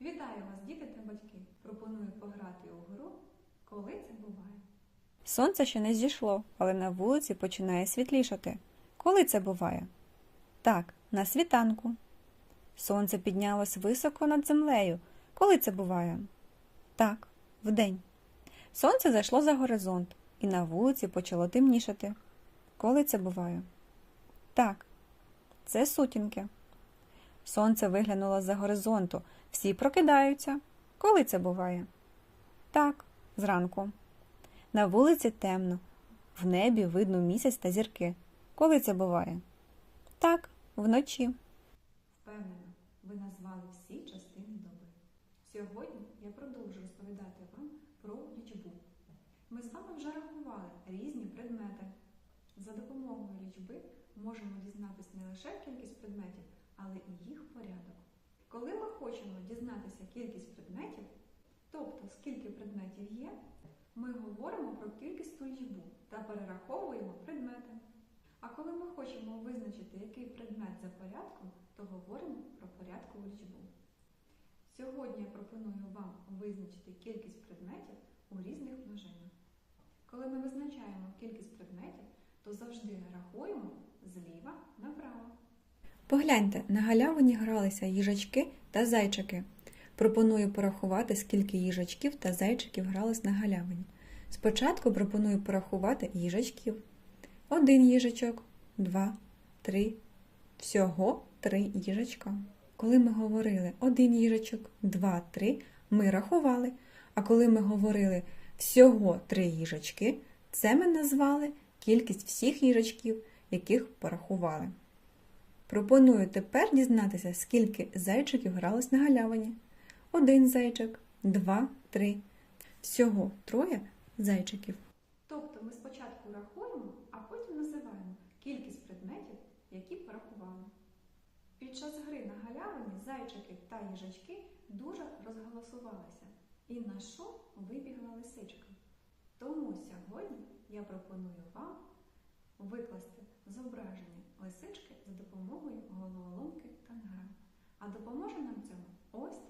Вітаю вас, діти та батьки! Пропоную пограти у гру Коли це буває? Сонце ще не зійшло, але на вулиці починає світлішати. Коли це буває? Так, на світанку. Сонце піднялось високо над землею. Коли це буває? Так, вдень. Сонце зайшло за горизонт, і на вулиці почало темнішати. Коли це буває? Так, це сутінки. Сонце виглянуло за горизонту. Всі прокидаються. Коли це буває? Так, зранку. На вулиці темно, в небі видно місяць та зірки. Коли це буває? Так, вночі. Впевнена, ви назвали всі частини доби. Сьогодні я продовжу розповідати вам про лічбу. Ми з вами вже рахували різні предмети. За допомогою лічби можемо дізнатися не лише кількість предметів, але і їх порядок. Коли ми хочемо дізнатися кількість предметів, тобто скільки предметів є, ми говоримо про кількісну лічбу та перераховуємо предмети. А коли ми хочемо визначити, який предмет за порядком, то говоримо про порядкову лічбу. Сьогодні я пропоную вам визначити кількість предметів у різних множинах. Коли ми визначаємо кількість предметів, то завжди рахуємо зліва направо. Погляньте, на галявині гралися їжачки та зайчики. Пропоную порахувати, скільки їжачків та зайчиків гралось на галявині. Спочатку пропоную порахувати їжачків. Один їжачок, два, три. Всього три їжачка. Коли ми говорили один їжачок, два, три, ми рахували. А коли ми говорили всього три їжачки, це ми назвали кількість всіх їжачків, яких порахували. Пропоную тепер дізнатися, скільки зайчиків гралось на галявині. Один зайчик, два, три. Всього троє зайчиків. Тобто ми спочатку рахуємо, а потім називаємо кількість предметів, які порахували. Під час гри на галявині зайчики та їжачки дуже розголосувалися, і на шум вибігла лисичка. Тому сьогодні я пропоную вам викласти зображення лисички допомогою головоломки тангра. А допоможе нам цьому ось.